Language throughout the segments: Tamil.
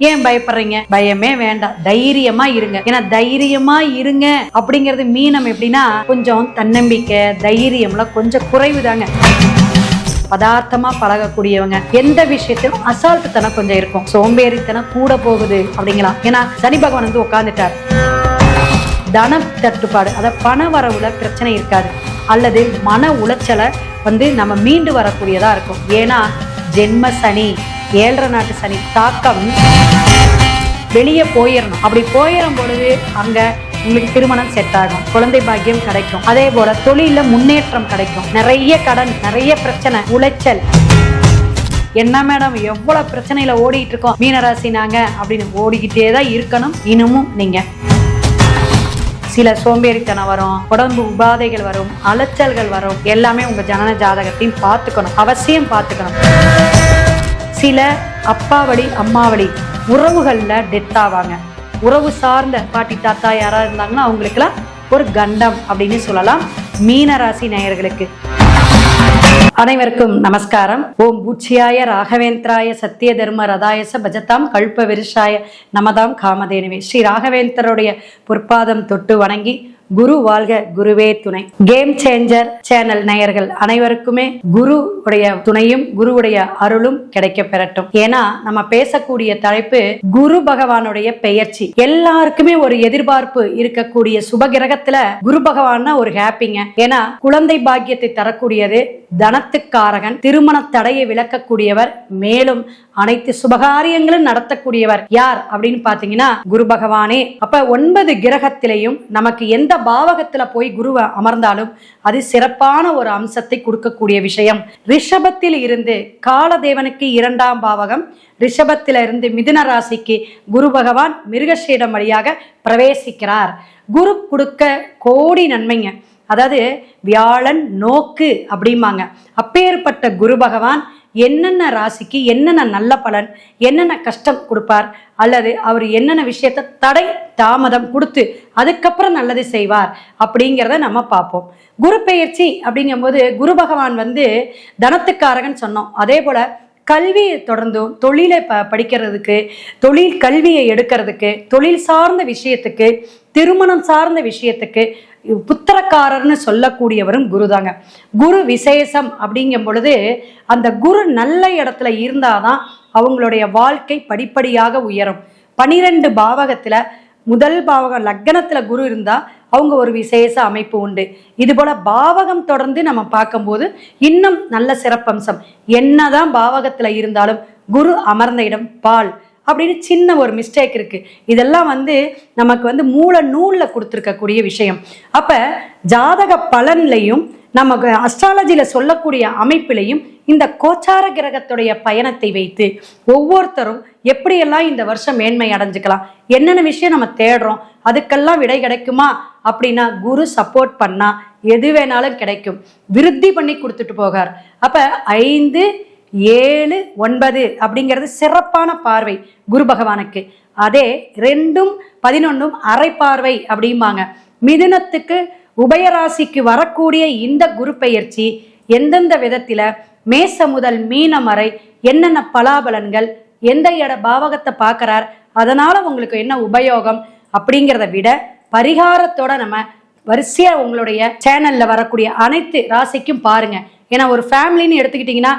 ஏன் பயப்படுறீங்க? பயமே வேண்டாம். தைரியமா இருங்க. ஏன்னா தைரியமா இருங்க அப்படிங்கிறது மீனம் எப்படின்னா கொஞ்சம் தன்னம்பிக்கை தைரியம்லாம் கொஞ்சம் குறைவுதாங்க பதார்த்தமா பழகக்கூடியவங்க. எந்த விஷயத்திலும் அசால்ட்டுத்தனம் கொஞ்சம் இருக்கும். சோம்பேறித்தனம் கூட போகுது அப்படிங்களா? ஏன்னா சனி பகவான் வந்து உட்காந்துட்டார் தன தட்டுப்பாடு அதாவது பண வரவுல பிரச்சனை இருக்காது. அல்லது மன உளைச்சலை வந்து நம்ம மீண்டு வரக்கூடியதா இருக்கும். ஏன்னா ஜென்ம சனி. ஏழரை நாட்டு சனி தாக்கம் வெளியே போயிடணும் அப்படி போயிடும் பொழுது அங்கே உங்களுக்கு திருமணம் செட் ஆகும். குழந்தை பாக்கியம் கிடைக்கும். அதே போல தொழில முன்னேற்றம் கிடைக்கும். நிறைய கடன் நிறைய பிரச்சனை உளைச்சல். என்ன மேடம் எவ்வளவு பிரச்சனையில ஓடிட்டு இருக்கோம். மீனராசி நாங்க அப்படின்னு ஓடிக்கிட்டே தான் இருக்கணும். இன்னமும் நீங்க. சில சோம்பேறித்தனம் வரும். உடம்பு உபாதைகள் வரும். அலைச்சல்கள் வரும். எல்லாமே உங்க ஜனன ஜாதகத்தையும் பார்த்துக்கணும். அவசியம் பார்த்துக்கணும். சில அப்பா வழி அம்மா வழி உறவுகள்ல டெத் ஆவாங்க. உறவு சார்ந்த பாட்டி தாத்தா யாராக இருந்தாங்கன்னா அவங்களுக்குலாம் ஒரு கண்டம் அப்படின்னு சொல்லலாம். மீனராசி நேயர்களுக்கு அனைவருக்கும் நமஸ்காரம். ஓம் பூச்சியாய ராகவேந்திராய சத்திய தர்ம ரதாயச பஜதாம் கல்ப விருஷாய நமதாம் காமதேனுவே. ஸ்ரீ ராகவேந்தருடைய பொற்பாதம் தொட்டு வணங்கி குரு வாழ்க குருவே துணை. கேம் சேஞ்சர் சேனல் நேயர்கள் அனைவருக்குமே குரு உடைய துணையும் குருவுடைய அருளும் கிடைக்க பெறட்டும். ஏன்னா நம்ம பேசக்கூடிய தலைப்பு குரு பகவானுடைய பெயர்ச்சி. எல்லாருக்குமே ஒரு எதிர்பார்ப்பு இருக்கக்கூடிய சுபகிரகத்துல குரு பகவான் ஒரு ஹாப்பிங்க. ஏன்னா குழந்தை பாக்கியத்தை தரக்கூடியது தனத்துக்காரகன் திருமண தடையை விளக்கக்கூடியவர் மேலும் அனைத்து சுபகாரியங்களும் நடத்தக்கூடியவர் யார் அப்படின்னு பாத்தீங்கன்னா குரு பகவானே. அப்ப ஒன்பது கிரகத்திலையும் நமக்கு எந்த பாவகத்துல போய் குருவை அமர்ந்தாலும் அது சிறப்பான ஒரு அம்சத்தை கொடுக்கக்கூடிய விஷயம். ரிஷபத்தில் இருந்து காலதேவனுக்கு இரண்டாம் பாவகம் ரிஷபத்தில இருந்து மிதுன ராசிக்கு குரு பகவான் மிருகஷீடம் வழியாக பிரவேசிக்கிறார். குரு கொடுக்க கோடி நன்மைங்க. அதாவது வியாழன் நோக்கு அப்படிம்பாங்க. அப்பேற்பட்ட குரு பகவான் என்னென்ன ராசிக்கு என்னென்ன நல்ல பலன் என்னென்ன கஷ்டம் கொடுப்பார் அல்லது அவர் என்னென்ன விஷயத்த தடை தாமதம் கொடுத்து அதுக்கப்புறம் நல்லது செய்வார் அப்படிங்கிறத நம்ம பார்ப்போம். குரு பெயர்ச்சி அப்படிங்கும்போது குரு பகவான் வந்து தனத்துக்காரகன் சொன்னோம். அதே போல கல்வியை தொடர்ந்தும் தொழிலை ப படிக்கிறதுக்கு தொழில் கல்வியை எடுக்கிறதுக்கு தொழில் சார்ந்த விஷயத்துக்கு திருமணம் சார்ந்த விஷயத்துக்கு புத்திரக்காரர்னு சொல்லக்கூடியவரும் குரு தாங்க குரு விசேஷம் அப்படிங்கும் பொழுது அந்த குரு நல்ல இடத்துல இருந்தாதான் அவங்களுடைய வாழ்க்கை படிப்படியாக உயரும். பனிரெண்டு பாவகத்தில் முதல் பாவகம் லக்னத்தில் குரு இருந்தால் அவங்க ஒரு விசேஷ அமைப்பு உண்டு. இதுபோல் பாவகம் தொடர்ந்து நம்ம பார்க்கும்போது இன்னும் நல்ல சிறப்பம்சம். என்னதான் பாவகத்தில் இருந்தாலும் குரு அமர்ந்த இடம் பால். அப்படின்னு சின்ன ஒரு மிஸ்டேக் இருக்குது இதெல்லாம் வந்து நமக்கு வந்து மூல நூலில் கொடுத்துருக்கக்கூடிய விஷயம். அப்போ ஜாதக பலன்லையும் நமக்கு அஸ்ட்ராலஜியில் சொல்லக்கூடிய அமைப்பிலையும் இந்த கோச்சார கிரகத்துடைய பயணத்தை வைத்து ஒவ்வொருத்தரும் எப்படியெல்லாம் இந்த வருஷம் மேன்மை அடைஞ்சுக்கலாம் என்னென்ன விஷயம் நம்ம தேடுறோம் அதுக்கெல்லாம் விடை கிடைக்குமா அப்படின்னா குரு சப்போர்ட் பண்ணால் எது வேணாலும் கிடைக்கும். விருத்தி பண்ணி கொடுத்துட்டு போகார். அப்போ ஐந்து ஏழு ஒன்பது அப்படிங்கிறது சிறப்பான பார்வை குரு பகவானுக்கு. அதே ரெண்டும் பதினொன்றும் அரை பார்வை அப்படிம்பாங்க. மிதுனத்துக்கு உபயராசிக்கு வரக்கூடிய இந்த குரு பெயர்ச்சி எந்தெந்த விதத்தில்? மேச முதல் மீனம் வரை என்னென்ன பலாபலன்கள் எந்த இட பாவகத்தை பார்க்குறார் அதனால் உங்களுக்கு என்ன உபயோகம் அப்படிங்கிறத விட பரிகாரத்தோட நம்ம வரிசையாக உங்களுடைய சேனலில் வரக்கூடிய அனைத்து ராசிக்கும் பாருங்கள் ஏன்னா ஒரு ஃபேமிலின்னு எடுத்துக்கிட்டிங்கன்னா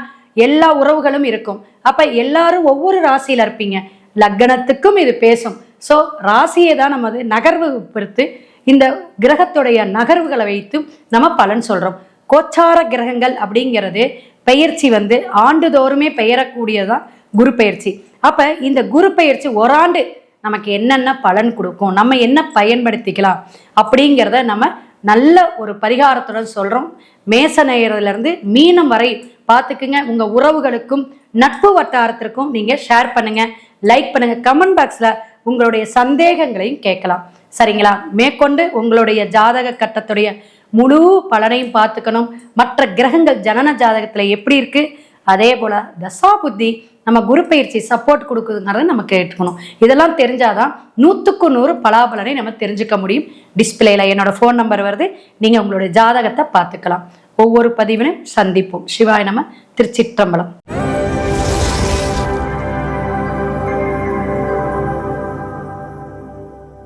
எல்லா உறவுகளும் இருக்கும். அப்ப எல்லாரும் ஒவ்வொரு ராசியில இருப்பீங்க. லக்னத்துக்கும் இது பேசும். ஸோ ராசியை தான் நம்ம வந்து நகர்வு பொறுத்து இந்த கிரகத்துடைய நகர்வுகளை வைத்து நம்ம பலன் சொல்றோம். கோச்சார கிரகங்கள் அப்படிங்கிறது பெயர்ச்சி வந்து ஆண்டுதோறுமே பெயரக்கூடியதான் குரு பயிற்சி அப்ப இந்த குரு பயிற்சி ஓராண்டு நமக்கு என்னென்ன பலன் கொடுக்கும் நம்ம என்ன பயன்படுத்திக்கலாம் அப்படிங்கிறத நம்ம நல்ல ஒரு பரிகாரத்துடன் சொல்றோம். மேச நேயர்ல இருந்து மீனம் வரை பார்த்துக்குங்க உங்கள் உறவுகளுக்கும் நட்பு வட்டாரத்திற்கும் நீங்கள் ஷேர் பண்ணுங்க. லைக் பண்ணுங்க. கமெண்ட் பாக்ஸில் உங்களுடைய சந்தேகங்களையும் கேட்கலாம். சரிங்களா? மேற்கொண்டு உங்களுடைய ஜாதக கட்டத்துடைய முழு பலனையும் பார்த்துக்கணும். மற்ற கிரகங்கள் ஜனன ஜாதகத்தில் எப்படி இருக்கு? அதே போல தசா புத்தி நம்ம குரு பயிற்சி சப்போர்ட் கொடுக்குதுங்கிறத நம்ம கேட்டுக்கணும். இதெல்லாம் தெரிஞ்சாதான் நூற்றுக்கு நூறு பலாபலனை நம்ம தெரிஞ்சுக்க முடியும். டிஸ்பிளேல என்னோட ஃபோன் நம்பர் வருது. நீங்கள் உங்களுடைய ஜாதகத்தை பார்த்துக்கலாம். ஒவ்வொரு பதிவிலும் சந்திப்போம். சிவாய் நம்ம திருச்சிற்றம்பலம்.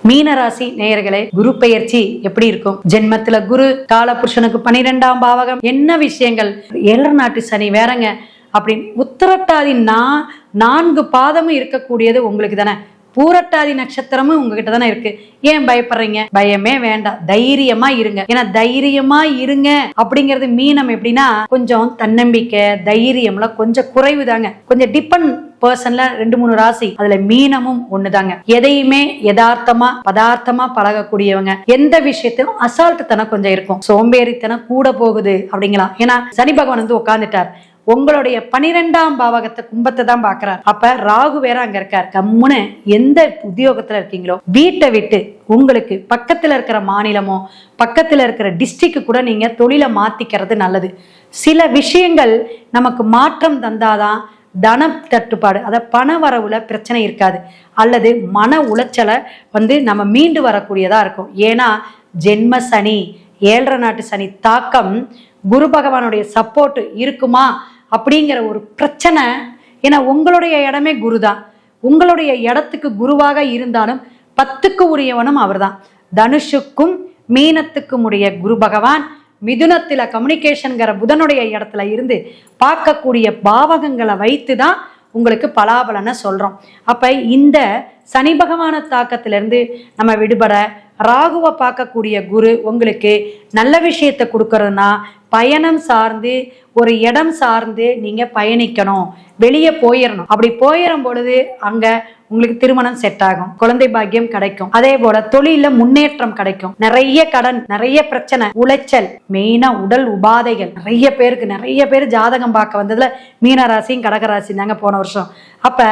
மீனராசி நேயர்களே குரு எப்படி இருக்கும்? ஜென்மத்துல குரு கால பனிரெண்டாம் பாவகம். என்ன விஷயங்கள்? ஏழர் சனி வேறங்க. அப்படின்னு உத்தரட்டாதி நான் நான்கு பாதமும் இருக்கக்கூடியது உங்களுக்கு பூரட்டாதி நட்சத்திரமும் உங்ககிட்ட தானே இருக்கு. ஏன் பயப்படுறீங்க? பயமே வேண்டாம். தைரியமா இருங்க. ஏன்னா தைரியமா இருங்க அப்படிங்கிறது மீனம் எப்படின்னா கொஞ்சம் தன்னம்பிக்கை தைரியம்லாம் கொஞ்சம் குறைவு தாங்க. கொஞ்சம் டிபெண்ட் பர்சன்ல ரெண்டு மூணு ராசி அதுல மீனமும் ஒண்ணுதாங்க. எதையுமே யதார்த்தமா பதார்த்தமா பழகக்கூடியவங்க. எந்த விஷயத்திலும் அசால்ட்டுத்தனம் கொஞ்சம் இருக்கும். சோம்பேறித்தனம் கூட போகுது அப்படிங்களா? ஏன்னா சனி பகவான் வந்து உட்காந்துட்டார் உங்களுடைய பனிரெண்டாம் பாவகத்தை கும்பத்தை தான் பாக்குறாரு அப்ப ராகு வேற அங்க இருக்கார். கம்முன்னு எந்த உத்தியோகத்துல இருக்கீங்களோ வீட்டை விட்டு உங்களுக்கு பக்கத்துல இருக்கிற மாநிலமோ பக்கத்துல இருக்கிற டிஸ்ட்ரிக்கு கூட நீங்க தொழிலை மாத்திக்கிறது நல்லது. சில விஷயங்கள் நமக்கு மாற்றம் தந்தாதான் தன தட்டுப்பாடு. அதை பண வரவுல பிரச்சனை இருக்காது. அல்லது மன உளைச்சலை வந்து நம்ம மீண்டு வரக்கூடியதா இருக்கும். ஏன்னா ஜென்ம சனி ஏழரை நாட்டு சனி தாக்கம் குரு பகவானுடைய சப்போர்ட் இருக்குமா அப்படிங்கிற ஒரு பிரச்சனை. ஏன்னா உங்களுடைய இடமே குரு தான் உங்களுடைய இடத்துக்கு குருவாக இருந்தாலும் பத்துக்கு உரியவனும் அவர்தான். தனுஷுக்கும் மீனத்துக்கும் உடைய குரு பகவான் மிதுனத்தில் கம்யூனிகேஷன்கிற புதனுடைய இடத்துல இருந்து பார்க்கக்கூடிய பாவகங்களை வைத்து தான் உங்களுக்கு பலாபலனை சொல்கிறோம் அப்போ இந்த சனி பகவான தாக்கத்திலிருந்து நம்ம விடுபட ராகுவை பார்க்கக்கூடிய குரு உங்களுக்கு நல்ல விஷயத்தை கொடுக்கறதுனா பயணம் சார்ந்து ஒரு இடம் சார்ந்து நீங்க பயணிக்கணும். வெளியே போயிடணும் அப்படி போயிடும் பொழுது அங்க உங்களுக்கு திருமணம் செட் ஆகும். குழந்தை பாக்கியம் கிடைக்கும். அதே போல தொழில முன்னேற்றம் கிடைக்கும். நிறைய கடன் நிறைய பிரச்சனை உளைச்சல் மெயினா உடல் உபாதைகள். நிறைய பேருக்கு நிறைய பேர் ஜாதகம் பார்க்க வந்ததுல மீனராசியும் கடகராசியும் தாங்க போன வருஷம். அப்ப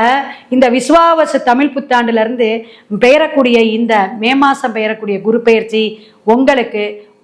இந்த விஸ்வாவச தமிழ் புத்தாண்டுல இருந்து பெயரக்கூடிய இந்த மே மாசம் பெயரக்கூடிய குரு பெயர்ச்சி உங்களுக்கு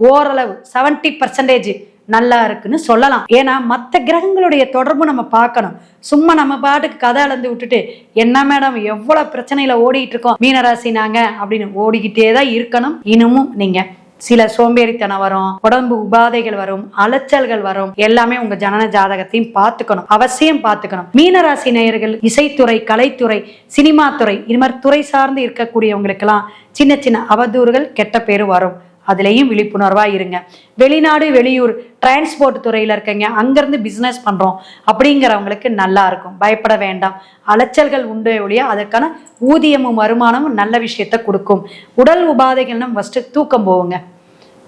ஓரளவு செவன்டி பர்சன்டேஜ் நல்லா இருக்குன்னு சொல்லலாம். ஏன்னா மற்ற கிரகங்களுடைய தொடர்பு நம்ம பார்க்கணும். சும்மா நம்ம பாட்டுக்கு கதை அளந்து விட்டுட்டு என்ன மேடம் எவ்வளவு பிரச்சனையில ஓடிட்டு இருக்கோம் மீனராசி நாங்க அப்படின்னு ஓடிக்கிட்டே தான் இருக்கணும். இன்னமும் நீங்க சில சோம்பேறித்தனம் வரும் உடம்பு உபாதைகள் வரும் அலைச்சல்கள் வரும். எல்லாமே உங்க ஜனன ஜாதகத்தையும் பார்த்துக்கணும். அவசியம் பார்த்துக்கணும். மீனராசி நேயர்கள் இசைத்துறை கலைத்துறை சினிமா துறை இது மாதிரி துறை சார்ந்து இருக்கக்கூடியவங்களுக்கெல்லாம் சின்ன சின்ன அவதூறுகள் கெட்ட பேர் வரும். அதுலேயும் விழிப்புணர்வாக இருங்க. வெளிநாடு வெளியூர் டிரான்ஸ்போர்ட் துறையில் இருக்கீங்க அங்கேருந்து பிஸ்னஸ் பண்ணுறோம் அப்படிங்கிறவங்களுக்கு நல்லா இருக்கும். பயப்பட வேண்டாம். அலைச்சல்கள் உண்டு ஒழிய அதற்கான ஊதியமும் வருமானமும் நல்ல விஷயத்த கொடுக்கும். உடல் உபாதைகள்னு ஃபஸ்ட்டு தூக்கம் போவுங்க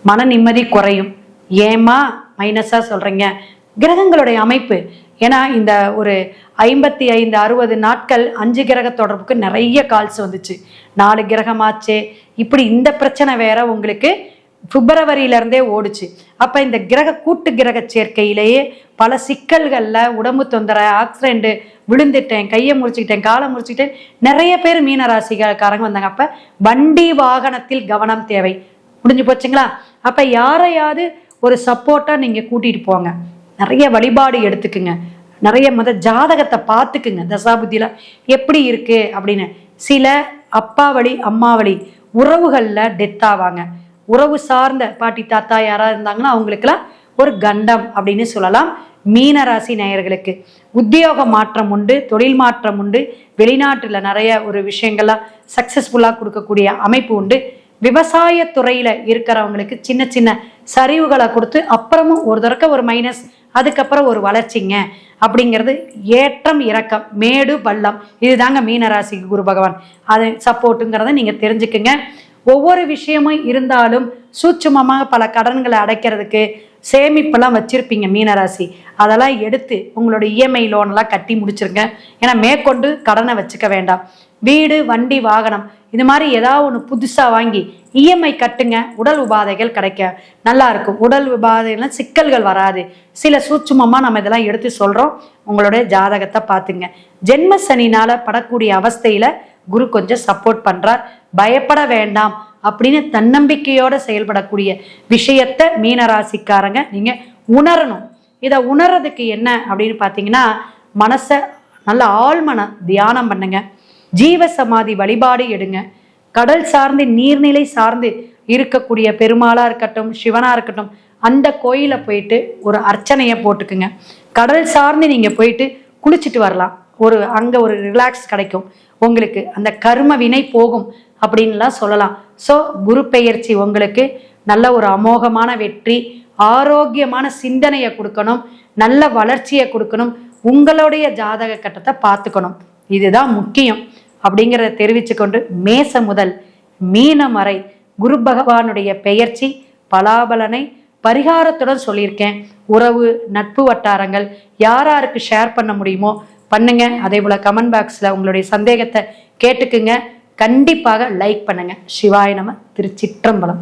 மன நிம்மதி குறையும். ஏமா மைனஸாக சொல்கிறீங்க கிரகங்களுடைய அமைப்பு ஏன்னா இந்த ஒரு ஐம்பத்தி ஐந்து அறுபது நாட்கள் அஞ்சு கிரக தொடர்புக்கு நிறைய கால்ஸ் வந்துச்சு. நாலு கிரகமாச்சு. இப்படி இந்த பிரச்சனை வேற உங்களுக்கு பிப்ரவரியிலேருந்தே ஓடுச்சு. அப்போ இந்த கிரக கூட்டு கிரக சேர்க்கையிலேயே பல சிக்கல்களில் உடம்பு தொந்தரை ஆக்சிடென்ட் விழுந்துட்டேன் கையை முறிச்சுக்கிட்டேன் காலை முறிச்சுக்கிட்டேன். நிறைய பேர் மீனராசிகாரங்க வந்தாங்க. அப்போ வண்டி வாகனத்தில் கவனம் தேவை. முடிஞ்சு போச்சுங்களா? அப்போ யாரையாவது ஒரு சப்போர்ட்டாக நீங்கள் கூட்டிகிட்டு போங்க. நிறைய வழிபாடு எடுத்துக்குங்க. நிறைய முத ஜாதகத்தை பார்த்துக்குங்க. தசாபுத்தியில் எப்படி இருக்கு அப்படின்னு. சில அப்பா வழி அம்மா வழி உறவுகளில் டெத் ஆவாங்க. உறவு சார்ந்த பாட்டி தாத்தா யாராக இருந்தாங்கன்னா அவங்களுக்கெல்லாம் ஒரு கண்டம் அப்படின்னு சொல்லலாம். மீனராசி நேயர்களுக்கு உத்தியோக மாற்றம் உண்டு தொழில் மாற்றம் உண்டு. வெளிநாட்டில் நிறைய ஒரு விஷயங்கள்லாம் சக்சஸ்ஃபுல்லாக கொடுக்கக்கூடிய அமைப்பு உண்டு. விவசாய துறையில் இருக்கிறவங்களுக்கு சின்ன சின்ன சரிவுகளை கொடுத்து அப்புறமும் ஒரு தடக்க ஒரு மைனஸ் அதுக்கப்புறம் ஒரு வளர்ச்சிங்க. அப்படிங்கிறது ஏற்றம் இறக்கம் மேடு பள்ளம் இதுதாங்க மீனராசிக்கு குரு பகவான். அது சப்போர்ட்டுங்கிறத நீங்க தெரிஞ்சுக்குங்க. ஒவ்வொரு விஷயமும் இருந்தாலும் சூட்சமமாக பல கடன்களை அடைக்கிறதுக்கு சேமிப்பெல்லாம் வச்சிருப்பீங்க மீனராசி. அதெல்லாம் எடுத்து உங்களோட இஎம்ஐ லோனெல்லாம் கட்டி முடிச்சிருங்க. ஏன்னா மேற்கொண்டு கடனை வச்சுக்க வேண்டாம். வீடு வண்டி வாகனம். இது மாதிரி ஏதாவது ஒன்று புதுசாக வாங்கி இஎம்ஐ கட்டுங்க. உடல் உபாதைகள் கிடைக்க நல்லா இருக்கும். உடல் உபாதைகள்லாம் சிக்கல்கள் வராது. சில சூட்சுமமாக நம்ம இதெல்லாம் எடுத்து சொல்கிறோம் உங்களுடைய ஜாதகத்தை பார்த்துங்க. ஜென்ம சனினால் படக்கூடிய அவஸ்தையில் குரு கொஞ்சம் சப்போர்ட் பண்ணுறார் பயப்பட வேண்டாம் அப்படின்னு தன்னம்பிக்கையோடு செயல்படக்கூடிய விஷயத்தை மீனராசிக்காரங்க நீங்கள் உணரணும். இதை உணர்றதுக்கு என்ன அப்படின்னு பார்த்தீங்கன்னா மனசை நல்ல ஆழ்மன தியானம் பண்ணுங்கள் ஜீவ சமாதி வழிபாடு எடுங்க. கடல் சார்ந்து நீர்நிலை சார்ந்து இருக்கக்கூடிய பெருமாளா இருக்கட்டும் சிவனா இருக்கட்டும் அந்த கோயில போயிட்டு ஒரு அர்ச்சனையை போட்டுக்குங்க. கடல் சார்ந்து நீங்க போயிட்டு குளிச்சுட்டு வரலாம். ஒரு அங்கே ஒரு ரிலாக்ஸ் கிடைக்கும். உங்களுக்கு அந்த கர்ம வினை போகும் அப்படின்லாம் சொல்லலாம். ஸோ குரு பெயர்ச்சி உங்களுக்கு நல்ல ஒரு அமோகமான வெற்றி ஆரோக்கியமான சிந்தனையை கொடுக்கணும் நல்ல வளர்ச்சியை கொடுக்கணும் உங்களுடைய ஜாதக கட்டத்தை பார்த்துக்கணும். இதுதான் முக்கியம் அப்படிங்கிறத தெரிவித்துக்கொண்டு மேச முதல் மீனம் வரை குரு பகவானுடைய பெயர்ச்சி பலாபலனை பரிகாரத்துடன் சொல்லியிருக்கேன். உறவு நட்பு வட்டாரங்கள் யார் யாருக்கு ஷேர் பண்ண முடியுமோ பண்ணுங்க. அதே போல் கமெண்ட் பாக்ஸில் உங்களுடைய சந்தேகத்தை கேட்டுக்குங்க. கண்டிப்பாக லைக் பண்ணுங்க. சிவாய நம திருச்சிற்றம்பலம்.